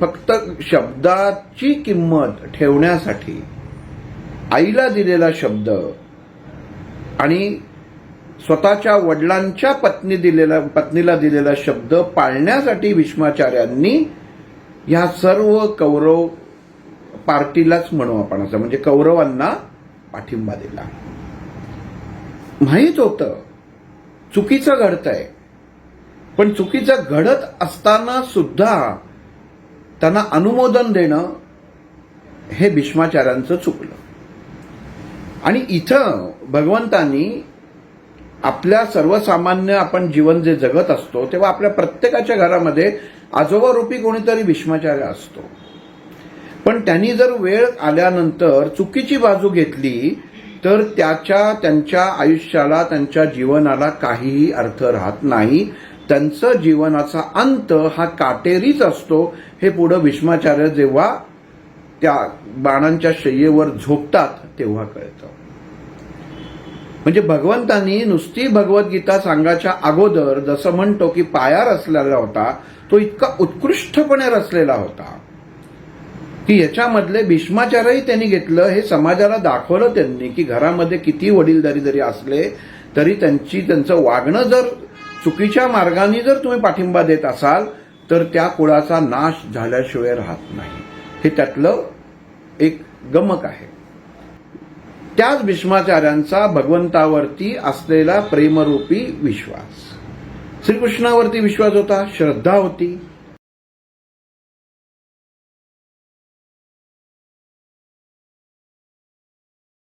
फक्त शब्दाची किंमत ठेवण्यासाठी आईला दिलेला शब्द आणि स्वतःच्या वडिलांच्या पत्नी दिलेला पत्नीला दिलेला शब्द पाळण्यासाठी भीष्माचार्यांनी ह्या सर्व कौरव पार्टीलाच म्हणू आपण असं म्हणजे कौरवांना पाठिंबा दिला. माहीत होतं चुकीचं घडतंय. पण चुकीचं घडत असताना सुद्धा त्यांना अनुमोदन देणं हे भीष्माचार्यांचं चुकलं. आणि इथं भगवंतांनी आपल्या सर्वसामान्य आपण जीवन जे जगत असतो तेव्हा आपल्या प्रत्येकाच्या घरामध्ये आजोबा रूपी कोणीतरी भीष्माचार्य असतो. पण त्यांनी जर वेळ आल्यानंतर चुकीची बाजू घेतली तर त्याच्या त्यांच्या आयुष्याला त्यांच्या जीवनाला काहीही अर्थ राहत नाही. त्यांचं जीवनाचा अंत हा काटेरीच असतो. हे पुढं भीष्माचार्य जेव्हा त्या बाणांच्या शय्येवर झोपतात तेव्हा कळतं. म्हणजे भगवंतांनी नुसती भगवद्गीता सांगायच्या अगोदर जसं म्हणतो की पाया रचलेला होता तो इतका उत्कृष्टपणे रचलेला होता. की याच्यामधले भीष्माचारही त्यांनी घेतलं हे समाजाला दाखवलं त्यांनी की घरामध्ये किती वडीलधारी जरी असले तरी त्यांची त्यांचं वागणं जर चुकीच्या मार्गाने जर तुम्ही पाठिंबा देत असाल तर त्या कुळाचा नाश झाल्याशिवाय राहत नाही. हे त्यातलं एक गमक आहे. त्याच भीष्माचार्यांचा भगवंतावरती असलेला प्रेमरूपी विश्वास. श्रीकृष्णावरती विश्वास होता श्रद्धा होती.